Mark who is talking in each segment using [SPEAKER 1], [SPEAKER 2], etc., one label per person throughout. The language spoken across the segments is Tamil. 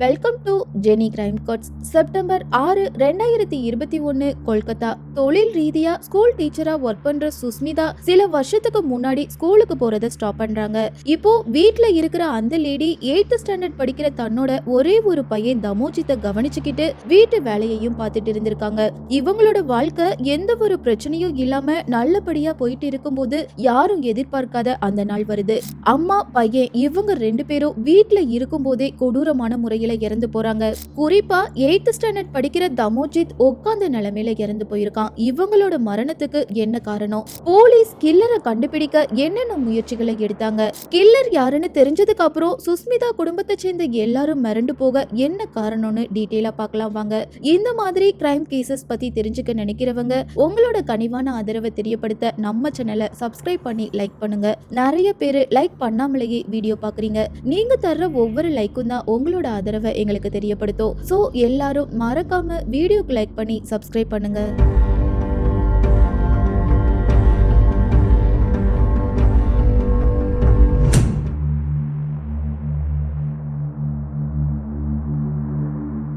[SPEAKER 1] Welcome to Jenny crime codes September ஆறு ரெண்டாயிரத்தி இருபத்தி ஒன்னு கொல்கத்தா. தொழில் ரீதியா ஸ்கூல் டீச்சரா ஒர்க் பண்ற சுஸ்மிதா சில வருஷத்துக்கு முன்னாடி ஸ்கூலுக்கு போறத ஸ்டாப் பண்றாங்க. இப்போ வீட்டுல இருக்கிற அந்த லேடி எய்த் ஸ்டாண்டர்ட் படிக்கிற தன்னோட ஒரே ஒரு பையன் தமோஜித்தை கவனிச்சுக்கிட்டு வீட்டு வேலையையும் பார்த்துட்டு இருந்திருக்காங்க. இவங்களோட வாழ்க்கை எந்த ஒரு பிரச்சனையும் இல்லாம நல்லபடியா போயிட்டு இருக்கும்போது யாரும் எதிர்பார்க்காத அந்த நாள் வருது. அம்மா பையன் இவங்க ரெண்டு பேரும் வீட்ல இருக்கும்போதே கொடூரமான முறையில் இறந்து போறாங்க. குறிப்பா எயித்து ஸ்டாண்டர்ட் படிக்கிற தமோஜித் உட்கார்ந்த நிலைமையில இறந்து போயிருக்கான். இவங்களோட மரணத்துக்கு என்ன காரணம்? போலீஸ் கில்லரை கண்டுபிடிக்க என்னென்ன முயற்சிகளை எடுத்தாங்க? கில்லர் யாருன்னு தெரிஞ்சதுக்கு அப்புறம் சுஸ்மிதா குடும்பத்தை சேர்ந்த எல்லாரும் மிரண்டு போக என்ன காரணம்னு டீட்டெயிலா பார்க்கலாம் வாங்க. இந்த மாதிரி கிரைம் கேசஸ் பத்தி தெரிஞ்சுக்க நினைக்கிறவங்க உங்களோட கனிவான ஆதரவை தெரியப்படுத்த நம்ம சேனலை சப்ஸ்கிரைப் பண்ணி லைக் பண்ணுங்க. நிறைய பேர் லைக் பண்ணாமலேயே வீடியோ பாக்குறீங்க நீங்க தர்ற ஒவ்வொரு லைக்கும் தான் உங்களோட ஆதரவு எங்களுக்கு தெரியப்படுத்தும். ஸோ எல்லாரும் மறக்காம வீடியோக்கு லைக் பண்ணி சப்ஸ்கிரைப் பண்ணுங்க.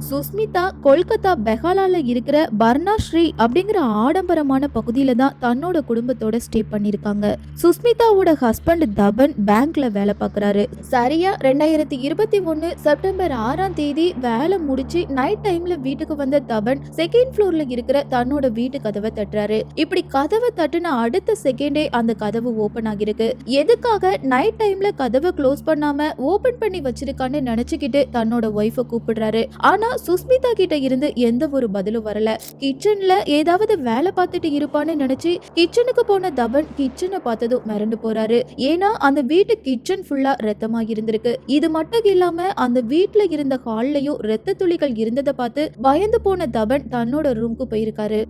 [SPEAKER 1] சுஸ்மிதா கொல்கத்தா பெஹாலால இருக்கிற பர்ணாஸ்ரீ அப்படிங்கிற ஆடம்பரமான பகுதியில தான் தன்னோட குடும்பத்தோட ஸ்டே பண்ணிருக்காங்க சுஸ்மிதாவோட ஹஸ்பண்ட் தபன் பேங்க்ல வேலை பார்க்கறாரு. சரியா ரெண்டாயிரத்தி இருபத்தி ஒன்னு செப்டம்பர் ஆறாம் தேதி வேலை முடிச்சு நைட் டைம்ல வீட்டுக்கு வந்த தபன் செகண்ட் ஃப்ளோர்ல இருக்கிற தன்னோட வீட்டு கதவை தட்டுறாரு. இப்படி கதவை தட்டுன அடுத்த செகண்டே அந்த கதவு ஓபன் ஆகிருக்கு எதுக்காக நைட் டைம்ல கதவை க்ளோஸ் பண்ணாம ஓபன் பண்ணி வச்சிருக்கான்னு நினைச்சுக்கிட்டு தன்னோட ஒய்ஃபை கூப்பிடுறாரு. ஆனா சுஸ்மிதா கிட்ட இருந்து எந்த ஒரு பதிலும் வரல. கிச்சன்ல ஏதாவது வேலை பார்த்துட்டு இருப்பான்னு நினைச்சு கிச்சனுக்கு போன தபன் கிச்சனை பார்த்ததும் மிரண்டு போறாரு. ஏன்னா அந்த வீட்டு கிச்சன் ஃபுல்லா ரத்தமா இருந்திருக்கு. இது மட்டும் இல்லாம அந்த வீட்டுல இருந்த ஹால்லயும் ரத்த துளிகள் இருந்ததை பார்த்து பயந்து போன தபன் தன்னோட ரூம்க்கு போயிருக்காரு.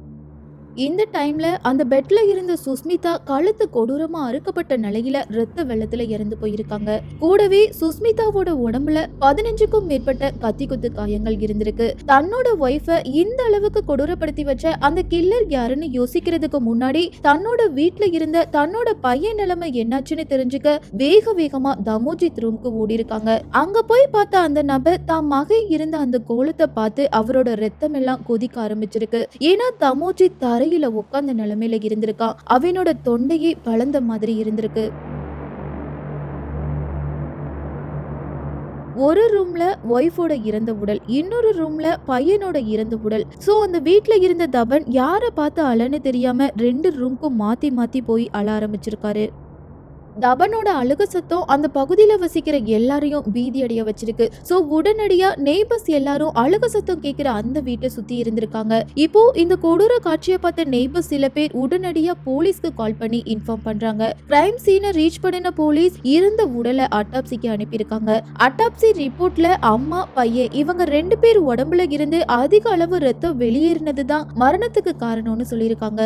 [SPEAKER 1] இந்த டைம்ல அந்த பெட்ல இருந்த சுஸ்மிதா கழுத்து கொடூரமா அறுக்கப்பட்ட நிலையில ரத்த வெள்ளத்துல இறந்து போயிருக்காங்க. கூடவே சுஸ்மிதாவோட உடம்புல பதினஞ்சுக்கும் மேற்பட்ட கத்தி குத்து காயங்கள் இருந்திருக்கு. தன்னோட ஒய்ஃப இந்த அளவுக்கு கொடூரப்படுத்தி வச்ச அந்த கில்லர் யாருன்னு யோசிக்கிறதுக்கு முன்னாடி தன்னோட வீட்டுல இருந்த தன்னோட பையன் நிலைமை என்னாச்சுன்னு தெரிஞ்சுக்க வேக வேகமா தமோஜித் ரூம்க்கு ஓடி இருக்காங்க அங்க போய் பார்த்த அந்த நபர் தான் மகை இருந்த அந்த கோலத்தை பார்த்து அவரோட ரத்தம் எல்லாம் கொதிக்க ஆரம்பிச்சிருக்கு. ஏன்னா தமோஜித் தரையில உட்கார்ந்த நிலைமையில இருந்திருக்கான் அவனோட தொண்டையே பழந்த மாதிரி இருந்திருக்கு. ஒரு ரூம்ல ஒய்ஃபோட இறந்த உடல் இன்னொரு ரூம்ல பையனோட இறந்த உடல். சோ அந்த வீட்ல இருந்த தபன் யாரை பார்த்து அலன்னு தெரியாம ரெண்டு ரூம்க்கும் மாத்தி மாத்தி போய் அழ ஆரம்பிச்சிருக்காரு. தபனோட அழுக சத்தம் அந்த பகுதியில் வசிக்கிற எல்லாரையும் பீதி அடைய வச்சிருக்கு. ஸோ உடனடியாக நெய்பர்ஸ் எல்லாரும் அழுக சத்தம் கேட்கிற அந்த வீட்டை சுற்றி இருந்திருக்காங்க. இப்போ இந்த கொடூர காட்சியை பார்த்த நெய்பர்ஸ் சில பேர் உடனடியாக போலீஸ்க்கு கால் பண்ணி இன்ஃபார்ம் பண்றாங்க. கிரைம் சீனை ரீச் பண்ணின போலீஸ் இருந்த உடலை அட்டாப்சிக்கு அனுப்பியிருக்காங்க. அட்டாப்சி ரிப்போர்ட்ல அம்மா பையன் இவங்க ரெண்டு பேர் உடம்புல இருந்து அதிக அளவு ரத்தம் வெளியேறினது தான் மரணத்துக்கு காரணம்னு சொல்லியிருக்காங்க.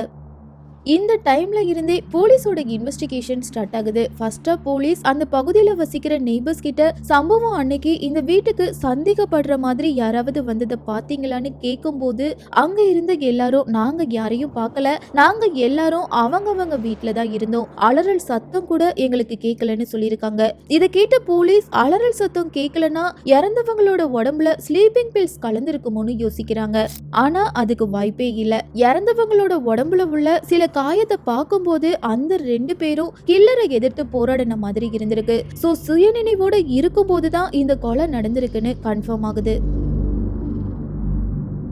[SPEAKER 1] இந்த டைம்ல இருந்தே போலீஸோட இன்வெஸ்டிகேஷன் ஸ்டார்ட் ஆகுது. ஃபர்ஸ்டா போலீஸ் அந்த பகுதியில் வசிக்கிற நெய்பர்ஸ் கிட்ட சம்பவம் அன்னைக்கு இந்த வீட்டுக்கு சந்தேகப்படுற மாதிரி யாராவது வந்ததை பாத்தீங்களான்னு கேட்கும்போது அங்க இருந்த எல்லாரும் நாங்க யாரையும் பார்க்கல நாங்க எல்லாரும் அவங்கவங்க வீட்டில் தான் இருந்தோம். அலறல் சத்தம் கூட எங்களுக்கு கேட்கலன்னு சொல்லியிருக்காங்க. இதை கேட்ட போலீஸ் அலறல் சத்தம் கேட்கலன்னா இறந்தவங்களோட உடம்புல ஸ்லீப்பிங் பில்ஸ் கலந்துருக்குமோன்னு யோசிக்கிறாங்க. ஆனா அதுக்கு வாய்ப்பே இல்லை. இறந்தவங்களோட உடம்புல உள்ள சில காயத்தை பார்க்கும்போது அந்த ரெண்டு பேரும் கில்லரை எதிர்த்து போராடின மாதிரி இருந்திருக்கு. ஸோ சுயநினைவோட இருக்கும்போது தான் இந்த கொலை நடந்திருக்குன்னு கன்ஃபார்ம் ஆகுது.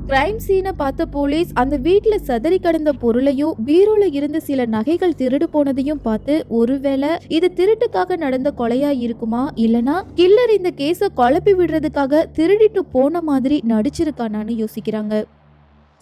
[SPEAKER 1] கிரைம் சீனை பார்த்த போலீஸ் அந்த வீட்டில் சதறி கிடந்த பொருளையும் பீரோல இருந்து சில நகைகள் திருடு போனதையும் பார்த்து ஒருவேளை இது திருட்டுக்காக நடந்த கொலையா இருக்குமா? இல்லனா கில்லர் இந்த கேஸை குழப்பி விடுறதுக்காக திருடிட்டு போன மாதிரி நடிச்சிருக்கானான்னு யோசிக்கிறாங்க.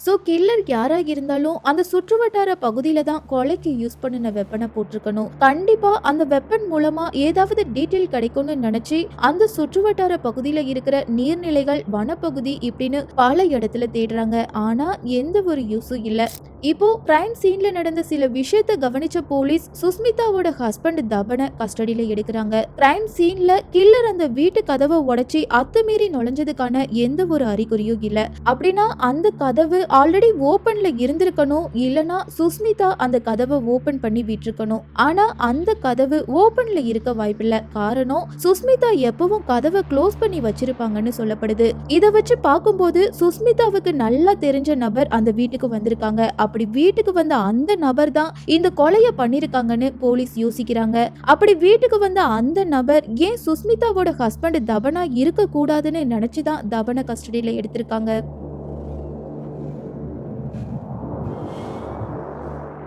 [SPEAKER 1] ஸோ கில்லர் யாராக இருந்தாலும் அந்த சுற்றுவட்டார பகுதியில தான் கொலைக்கு யூஸ் பண்ணின வெப்பனை போட்டிருக்கணும். கண்டிப்பா அந்த வெப்பன் மூலமா ஏதாவது டீட்டெயில் கிடைக்கும்னு நினைச்சு அந்த சுற்றுவட்டார பகுதியில இருக்கிற நீர்நிலைகள் வனப்பகுதி இப்படின்னு பல இடத்துல தேடுறாங்க. ஆனா எந்த ஒரு யூஸும் இல்ல. இப்போ கிரைம் சீன்ல நடந்த சில விஷயத்த கவனிச்ச போலீஸ் சுஸ்மிதாவோட ஹஸ்பண்ட் தபனை கஸ்டடியில எடுக்கிறாங்க. கிரைம் சீன்ல கில்லர் அந்த வீட்டு கதவை உடைச்சி அத்துமீறி நுழைஞ்சதுக்கான எந்த ஒரு அறிகுறியும் இல்ல. அப்படின்னா அந்த கதவு ஆல்ரெடி ஓப்பன்ல இருந்திருக்கணும் இல்லனா சுஸ்மிதா அந்த கதவை ஓபன் பண்ணி விட்டுருக்கணும். ஆனா அந்த கதவு ஓபன்ல இருக்க வாய்ப்பில்ல. காரணம் சுஸ்மிதா எப்பவும் கதவை க்ளோஸ் பண்ணி வச்சிருப்பாங்கன்னு சொல்லப்படுது. இதை வச்சு பார்க்கும்போது சுஸ்மிதாவுக்கு நல்லா தெரிஞ்ச நபர் அந்த வீட்டுக்கு வந்திருக்காங்க. அப்படி வீட்டுக்கு வந்த அந்த நபர் தான் இந்த கொலைய பண்ணிருக்காங்கன்னு போலீஸ் யோசிக்கிறாங்க. அப்படி வீட்டுக்கு வந்த அந்த நபர் ஏன் சுஸ்மிதாவோட ஹஸ்பண்ட் தபனா இருக்க கூடாதுன்னு நினைச்சுதான் தபன கஸ்டடியில எடுத்திருக்காங்க?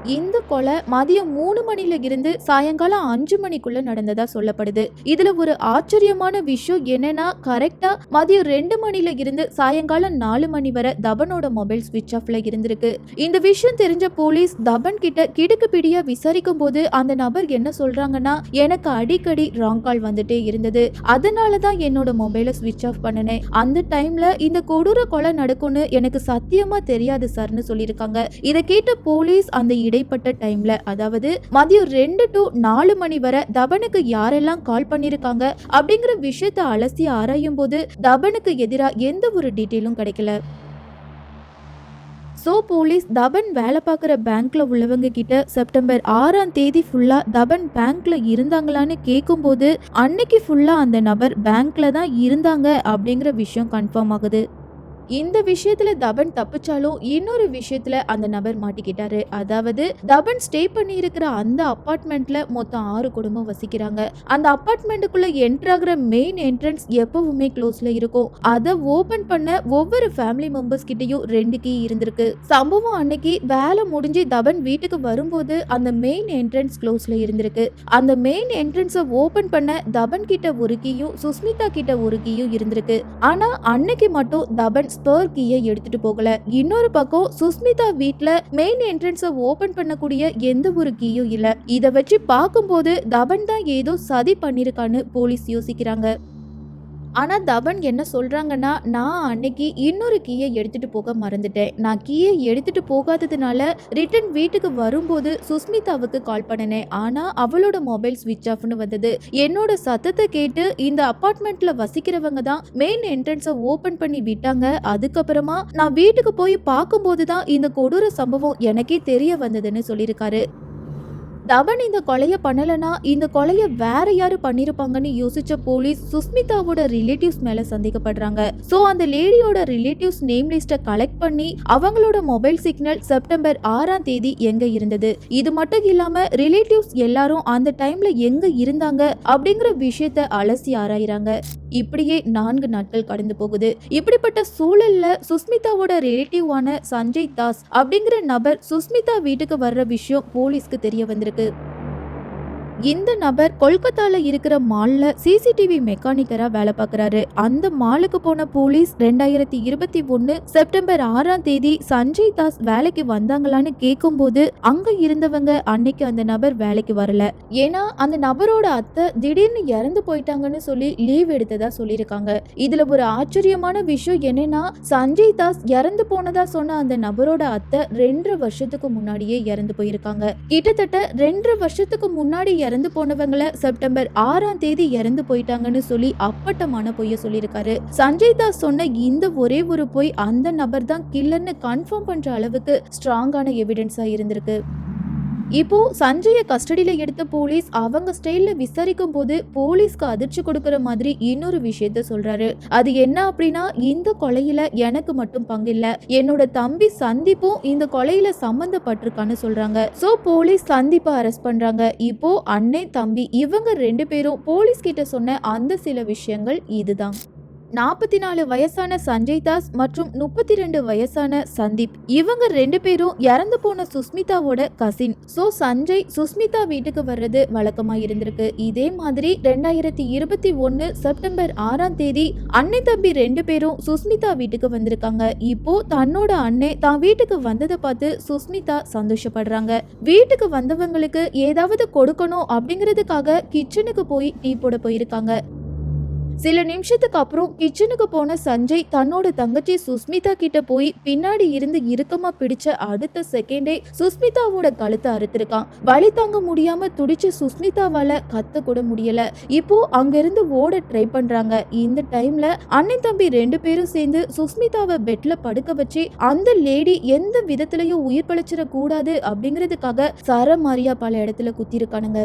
[SPEAKER 1] இந்த கொலை மதியம் மூணு மணில இருந்து சாயங்காலம் அஞ்சு மணிக்குள்ள நடந்ததா சொல்லப்படுது. இதுல ஒரு ஆச்சரியமான விஷயம் என்னன்னா கரெக்டா மதியம் ரெண்டு மணில இருந்து சாயங்காலம் நாலு மணி வரை தபனோட மொபைல் ஸ்விட்ச் ஆஃப்ல இருந்திருக்கு. இந்த விஷயம் தெரிஞ்ச போலீஸ் தபன் கிட்ட கிடுக்கு பிடியா விசாரிக்கும் போது அந்த நபர் என்ன சொல்றாங்கன்னா எனக்கு அடிக்கடி ராங் கால் வந்துட்டே இருந்தது. அதனால தான் என்னோட மொபைலை சுவிட்ச் ஆஃப் பண்ணினேன். அந்த டைம்ல இந்த கொடூர கொலை நடக்கும்னு எனக்கு சத்தியமா தெரியாது சார்னு சொல்லியிருக்காங்க. இதை கேட்ட போலீஸ் அந்த இடைப்பட்ட டைம்ல அதாவது மதியம் ரெண்டு டு நாலு மணி வரை தபனுக்கு யாரெல்லாம் கால் பண்ணிருக்காங்க அப்படிங்கிற விஷயத்த அலசி ஆராயும் போது தபனுக்கு எதிராக எந்த ஒரு டீட்டெயிலும் கிடைக்கல. ஸோ போலீஸ் தபன் வேலை பார்க்குற பேங்க்ல உள்ளவங்க கிட்ட செப்டம்பர் ஆறாம் தேதி ஃபுல்லா தபன் பேங்க்ல இருந்தாங்களான்னு கேட்கும்போது அன்னைக்கு ஃபுல்லா அந்த நபர் பேங்க்ல தான் இருந்தாங்க அப்படிங்கிற விஷயம் கன்ஃபார்ம் ஆகுது. இந்த விஷயத்துல தபன் தப்பிச்சாலும் இன்னொரு விஷயத்துல அந்த நபர் மாட்டிக்கிட்டாரு. அதாவது தபன் ஸ்டே பண்ணி இருக்கிற அந்த அப்பார்ட்மெண்ட்ல மொத்தம் ஆறு குடும்பம் வசிக்கிறாங்க. அந்த அப்பார்ட்மெண்ட்டுக்குள்ள என்ட்ராகிற ஆகுற மெயின் என்ட்ரன்ஸ் எப்பவுமே க்ளோஸ்ல இருக்கும். அதை ஓபன் பண்ண ஒவ்வொரு ஃபேமிலி மெம்பர்ஸ் கிட்டயும் ரெண்டு கீ இருந்திருக்கு. சம்பவம் அன்னைக்கு வேலை முடிஞ்சு தபன் வீட்டுக்கு வரும்போது அந்த மெயின் என்ட்ரன்ஸ் க்ளோஸ்ல இருந்திருக்கு. அந்த மெயின் என்ட்ரன்ஸை ஓபன் பண்ண தபன் கிட்ட ஒரு கீயும் சுஸ்மிதா கிட்ட ஒரு கீயும் இருந்திருக்கு. ஆனா அன்னைக்கு மட்டும் தபன் ஸ்பேர் கீயை எடுத்துட்டு போகல. இன்னொரு பக்கம் சுஸ்மிதா வீட்ல மெயின் என்ட்ரன்ஸை ஓபன் பண்ணக்கூடிய எந்த ஒரு கீயும் இல்ல. இதை வச்சு பார்க்கும்போது தபன் தான் ஏதோ சதி பண்ணிருக்கான்னு போலீஸ் யோசிக்கிறாங்க. ஆனால் தபன் என்ன சொல்கிறாங்கன்னா நான் அன்னைக்கு இன்னொரு கீயை எடுத்துகிட்டு போக மறந்துட்டேன். நான் கீயை எடுத்துகிட்டு போகாததுனால ரிட்டன் வீட்டுக்கு வரும்போது சுஸ்மிதாவுக்கு கால் பண்ணினேன். ஆனால் அவளோட மொபைல் ஸ்விட்ச் ஆஃப்னு வந்தது. என்னோட சத்தத்தை கேட்டு இந்த அப்பார்ட்மெண்ட்டில் வசிக்கிறவங்க தான் மெயின் என்ட்ரன்ஸை ஓப்பன் பண்ணி விட்டாங்க. அதுக்கப்புறமா நான் வீட்டுக்கு போய் பார்க்கும்போது தான் இந்த கொடூர சம்பவம் எனக்கே தெரிய வந்ததுன்னு சொல்லியிருக்காரு. தவன் இந்த கொலைய பண்ணலனா இந்த கொலைய வேற யாரு பண்ணிருப்பாங்கன்னு யோசிச்ச போலீஸ் சுஸ்மிதாவோட ரிலேட்டிவ்ஸ் மேல சந்தேகப்படுறாங்க. சோ அந்த லேடியோட ரிலேட்டிவ்ஸ் நேம் லிஸ்ட கலெக்ட் பண்ணி அவங்களோட மொபைல் சிக்னல் செப்டம்பர் ஆறாம் தேதி எங்க இருந்தது? இது மட்டும் இல்லாம ரிலேட்டிவ்ஸ் எல்லாரும் அந்த டைம்ல எங்க இருந்தாங்க அப்படிங்கிற விஷயத்த அலசி ஆராயிறாங்க. இப்படியே நான்கு நாட்கள் கடந்து போகுது. இப்படிப்பட்ட சூழல்ல சுஸ்மிதாவோட ரிலேட்டிவான சஞ்சய் தாஸ் அப்படிங்கிற நபர் சுஸ்மிதா வீட்டுக்கு வர்ற விஷயம் போலீஸ்க்கு தெரிய வந்திருக்கு. く。இந்த நபர் கொல்கத்தால இருக்கிற மால்ல சிசிடிவி மெக்கானிக்கரா வேலை பார்க்கறாரு. அந்த மாலுக்கு போன போலீஸ் ரெண்டாயிரத்தி இருபத்தி ஒன்னு செப்டம்பர் ஆறாம் தேதி சஞ்சய் தாஸ் வேலைக்கு வந்தாங்களான்னு கேட்கும்போது அங்க இருந்தவங்க அன்னைக்கு அந்த நபர் வேலைக்கு வரல. ஏன்னா அந்த நபரோட அத்தை திடீர்னு இறந்து போயிட்டாங்கன்னு சொல்லி லீவ் எடுத்ததா சொல்லியிருக்காங்க. இதுல ஒரு ஆச்சரியமான விஷயம் என்னன்னா சஞ்சய் தாஸ் இறந்து போனதா சொன்ன அந்த நபரோட அத்தை ரெண்டரை வருஷத்துக்கு முன்னாடியே இறந்து போயிருக்காங்க. கிட்டத்தட்ட ரெண்டரை வருஷத்துக்கு முன்னாடி இறந்து போனவங்கள செப்டம்பர் ஆறாம் தேதி இறந்து போயிட்டாங்கன்னு சொல்லி அப்பட்டமான பொய்ய சொல்லியிருக்காரு. சஞ்சய் தாஸ் சொன்ன இந்த ஒரே ஒரு பொய் அந்த நபர் தான் கில்லர்னு கன்ஃபார்ம் பண்ற அளவுக்கு ஸ்ட்ராங்கான எவிடன்ஸா இருந்திருக்கு. இப்போ சஞ்சயை கஸ்டடியில் எடுத்த போலீஸ் அவங்க ஸ்டைலில் விசாரிக்கும் போது போலீஸ்க்கு அதிர்ச்சி கொடுக்குற மாதிரி இன்னொரு விஷயத்த சொல்றாரு. அது என்ன அப்படின்னா இந்த கொலையில எனக்கு மட்டும் பங்கு இல்ல என்னோட தம்பி சந்தீப்பும் இந்த கொலையில சம்பந்தப்பட்டிருக்கான்னு சொல்றாங்க. சோ போலீஸ் சந்தீப்பை அரெஸ்ட் பண்றாங்க. இப்போ அண்ணே தம்பி இவங்க ரெண்டு பேரும் போலீஸ் கிட்ட சொன்ன அந்த சில விஷயங்கள் இதுதான். நாற்பத்தி நாலு வயசான சஞ்சய் தாஸ் மற்றும் முப்பத்தி ரெண்டு வயசான சந்தீப். இவங்க ரெண்டு பேரும் இறந்து போன சுஸ்மிதாவோட கசின் சோ சஞ்சய் சுஸ்மிதா வீட்டுக்கு வர்றது வழக்கமா இருந்திருக்கு. இதே மாதிரி ரெண்டாயிரத்தி இருபத்தி ஒன்னு செப்டம்பர் ஆறாம் தேதி அன்னை தம்பி ரெண்டு பேரும் சுஸ்மிதா வீட்டுக்கு வந்திருக்காங்க. இப்போ தன்னோட அண்ணே தான் வீட்டுக்கு வந்ததை பார்த்து சுஸ்மிதா சந்தோஷப்படுறாங்க. வீட்டுக்கு வந்தவங்களுக்கு ஏதாவது கொடுக்கணும் அப்படிங்கிறதுக்காக கிச்சனுக்கு போய் டீ போட போயிருக்காங்க. சில நிமிஷத்துக்கு அப்புறம் கிச்சனுக்கு போன சஞ்சய் தன்னோட தங்கச்சி சுஸ்மிதா கிட்ட போய் பின்னாடி இருந்து இறுக்கமா பிடிச்ச அடுத்த செகண்டே சுஸ்மிதாவோட கழுத்தை அறுத்திருக்கான். வழி தாங்க முடியாம துடிச்ச சுஸ்மிதாவால கத்த கூட முடியல. இப்போ அங்கிருந்து ஓட ட்ரை பண்றாங்க. இந்த டைம்ல அண்ணன் தம்பி ரெண்டு பேரும் சேர்ந்து சுஸ்மிதாவை பெட்ல படுக்க வச்சு அந்த லேடி எந்த விதத்திலையும் உயிர் பழிச்சிட கூடாது அப்படிங்கிறதுக்காக சரமாரியா பல இடத்துல குத்திருக்கானுங்க.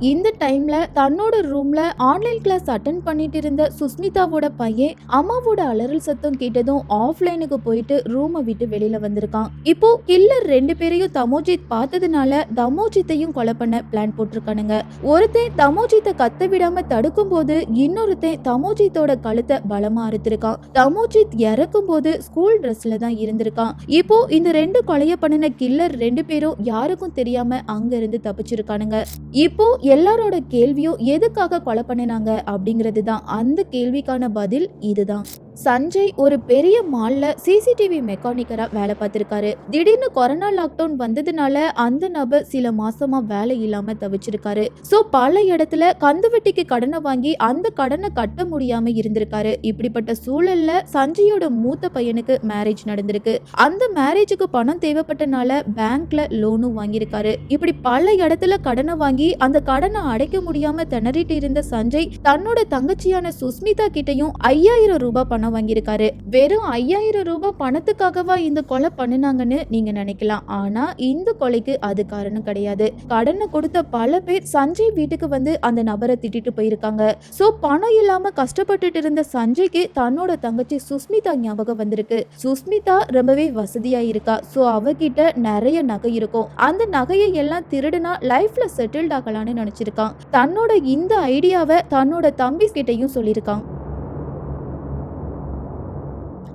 [SPEAKER 1] இந்த டைம்ல தன்னோட ரூம்ல ஆன்லைன் கிளாஸ் அட்டன் பண்ணிட்டு இருந்த சுஸ்மிதாவோட பையன் அம்மாவோட அலறல் சத்தம் கேட்டதும் ஆஃப்லைனுக்கு போயிட்டு ரூமை விட்டு வெளியில வந்திருக்கான். இப்போ கில்லர் ரெண்டு பேரையும் தமோஜித் பார்த்ததுனால தமோஜித்தையும் கொலை பண்ண பிளான் போட்டிருக்கானுங்க. ஒருத்தன் தமோஜித்தை கத்த விடாம தடுக்கும் போது இன்னொருத்தன் தமோஜித்தோட கழுத்தை பலமா அறுத்திருக்கான். தமோஜித் இறக்கும் போது ஸ்கூல் ட்ரெஸ்ல தான் இருந்திருக்கான். இப்போ இந்த ரெண்டு கொலைய பண்ணின கில்லர் ரெண்டு பேரும் யாருக்கும் தெரியாம அங்க இருந்து தப்பிச்சிருக்கானுங்க. இப்போ எல்லாரோட கேள்வியும் எதுக்காக கொலை பண்ணினாங்க அப்படிங்கிறது தான் அந்த கேள்விக்கான பதில் இதுதான். சஞ்சய் ஒரு பெரிய மால்ல சிசிடிவி மெக்கானிக்கரா வேலை பார்த்திருக்காரு. திடீர்னு கொரோனா லாக்டவுன் வந்ததுனால அந்த நபர் சில மாசமா வேலை இல்லாம தவிச்சிருக்காரு. சோ பல இடத்துல கந்து வெட்டிக்கு கடனை வாங்கி அந்த கடனை கட்ட முடியாம இருந்திருக்காரு. இப்படிப்பட்ட சூழல்ல சஞ்சயோட மூத்த பையனுக்கு மேரேஜ் நடந்திருக்கு. அந்த மேரேஜுக்கு பணம் தேவைப்பட்டனால பேங்க்ல லோனும் வாங்கியிருக்காரு. இப்படி பல இடத்துல கடனை வாங்கி அந்த கடனை அடைக்க முடியாம திணறிட்டு இருந்த சஞ்சய் தன்னோட தங்கச்சியான சுஸ்மிதா கிட்டயும் ஐயாயிரம் ரூபாய் பணம் வாங்கியிருக்காரு. வெறும் ஐயாயிரம் ரூபாய் பணத்துக்காகவா இந்த கொலை பண்ணினாங்கன்னு நீங்க நினைக்கலாம். ஆனா இந்த கொலைக்கு அது காரணம் கிடையாது. கடனை கொடுத்த பல பேர் சஞ்சய் வீட்டுக்கு வந்து அந்த நபரை திட்டிட்டு போயிருக்காங்க. சோ பணம் இல்லாம கஷ்டப்பட்டுட்டு இருந்த சஞ்சய்க்கு தன்னோட தங்கச்சி சுஸ்மிதா ஞாபகம் வந்திருக்கு. சுஸ்மிதா ரொம்பவே வசதியா இருக்கா சோ அவகிட்ட நிறைய நகை இருக்கும். அந்த நகையை எல்லாம் திருடுனா லைஃப்ல செட்டில்ட் ஆகலான்னு நினைச்சிருக்கான். தன்னோட இந்த ஐடியாவை தன்னோட தம்பி கிட்டையும் சொல்லியிருக்கான்.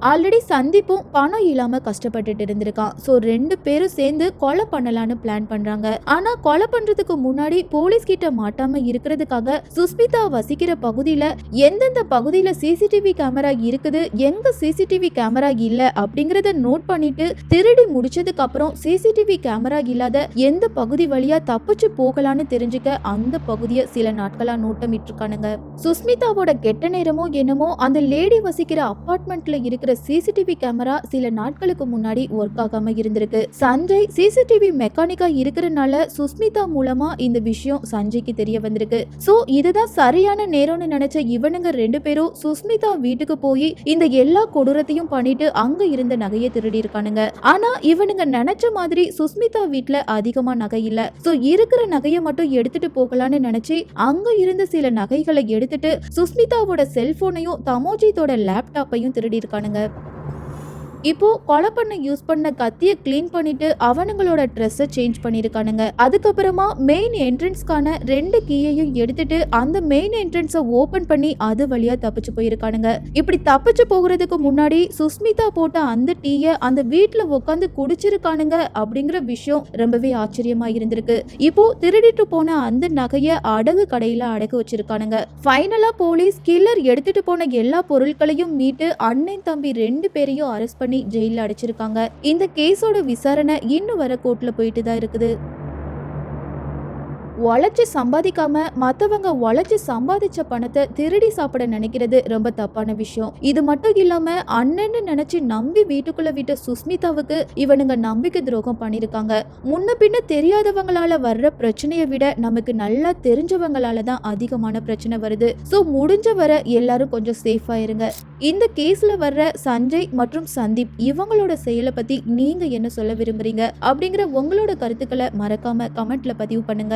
[SPEAKER 1] ஆல்ரெடி சந்தீப்பும் பணம் இல்லாம கஷ்டப்பட்டுட்டு இருந்திருக்கான். ஸோ ரெண்டு பேரும் சேர்ந்து கொலை பண்ணலான்னு பிளான் பண்றாங்க. ஆனா கொலை பண்றதுக்கு முன்னாடி போலீஸ் கிட்ட மாட்டாம இருக்கிறதுக்காக சுஸ்மிதா வசிக்கிற பகுதியில எந்தெந்த பகுதியில சிசிடிவி கேமரா இருக்குது எங்க சிசிடிவி கேமரா இல்ல அப்படிங்கறத நோட் பண்ணிட்டு திருடி முடிச்சதுக்கு அப்புறம் சிசிடிவி கேமரா இல்லாத எந்த பகுதி வழியா தப்பிச்சு போகலான்னு தெரிஞ்சுக்க அந்த பகுதியை சில நாட்களா நோட்டமிட்டு இருக்கானுங்க சுஸ்மிதாவோட கெட்ட நேரமோ என்னமோ அந்த லேடி வசிக்கிற அப்பார்ட்மெண்ட்ல இருக்கிற சிசிடிவி கேமரா சில நாட்களுக்கு முன்னாடி ஒர்க் ஆகாம இருந்திருக்கு. சஞ்சய் சிசிடிவி மெக்கானிக்கா இருக்கிறனால சுஸ்மிதா மூலமா இந்த விஷயம் சஞ்சய்க்கு தெரிய வந்திருக்கு. சோ இதுதான் சரியான நேரம்னு நினைச்ச இவனுங்க ரெண்டு பேரும் சுஸ்மிதா வீட்டுக்கு போய் இந்த எல்லா கொடூரத்தையும் பண்ணிட்டு அங்க இருந்த நகையை திருடி இருக்கானுங்க. ஆனா இவனுங்க நினைச்ச மாதிரி சுஸ்மிதா வீட்டுல அதிகமா நகை இல்ல. சோ இருக்கிற நகையை மட்டும் எடுத்துட்டு போகலான்னு நினைச்சு அங்க இருந்த சில நகைகளை எடுத்துட்டு சுஸ்மிதாவோட செல்போனையும் தமோஜித்தோட லேப்டாப்பையும் திருடி இருக்கானுங்க. kullanıp இப்போ கொலை பண்ண யூஸ் பண்ண கத்தியை க்ளீன் பண்ணிட்டு அவனுங்களோட ட்ரெஸ்ஸை சேஞ்ச் பண்ணிருக்கானுங்க. அதுக்கப்புறமா மெயின் என்ட்ரன்ஸ்க்கான ரெண்டு கீயையும் எடுத்துட்டு அந்த மெயின் என்ட்ரன்ஸை ஓபன் பண்ணி அது வழியா தப்பிச்சு போயிருக்கானுங்க. இப்படி தப்பிச்சு போகிறதுக்கு முன்னாடி சுஸ்மிதா போட்ட அந்த டீயை அந்த வீட்டில் உட்காந்து குடிச்சிருக்கானுங்க அப்படிங்கிற விஷயம் ரொம்பவே ஆச்சரியமா இருந்திருக்கு. இப்போ திருடிட்டு போன அந்த நகைய அடகு கடையில அடகு வச்சிருக்கானுங்க. ஃபைனலா போலீஸ் கில்லர் எடுத்துட்டு போன எல்லா பொருட்களையும் மீட்டு அண்ணன் தம்பி ரெண்டு பேரையும் அரெஸ்ட் பண்ணி ஜெயில அடைச்சிருக்காங்க. இந்த கேஸோட விசாரணை இன்னும் வர கோர்ட்ல போயிட்டு தான் இருக்குது. உழைச்சி சம்பாதிக்காம மற்றவங்க உழைச்சி சம்பாதிச்ச பணத்தை திருடி சாப்பிட நினைக்கிறது ரொம்ப தப்பான விஷயம். இது மட்டும் இல்லாம அண்ணன்னு நினைச்சு நம்பி வீட்டுக்குள்ள விட்ட சுஸ்மிதாவுக்கு இவனுங்க நம்பிக்கை துரோகம் பண்ணிருக்காங்க. முன்ன பின்ன தெரியாதவங்களால வர்ற பிரச்சனையை விட நமக்கு நல்லா தெரிஞ்சவங்களால தான் அதிகமான பிரச்சனை வருது. ஸோ முடிஞ்ச வர எல்லாரும் கொஞ்சம் சேஃபா இருங்க. இந்த கேஸ்ல வர்ற சஞ்சய் மற்றும் சந்தீப் இவங்களோட செயலை பத்தி நீங்க என்ன சொல்ல விரும்புறீங்க? அப்படிங்கிற உங்களோட கருத்துக்களை மறக்காம கமெண்ட்ல பதிவு பண்ணுங்க.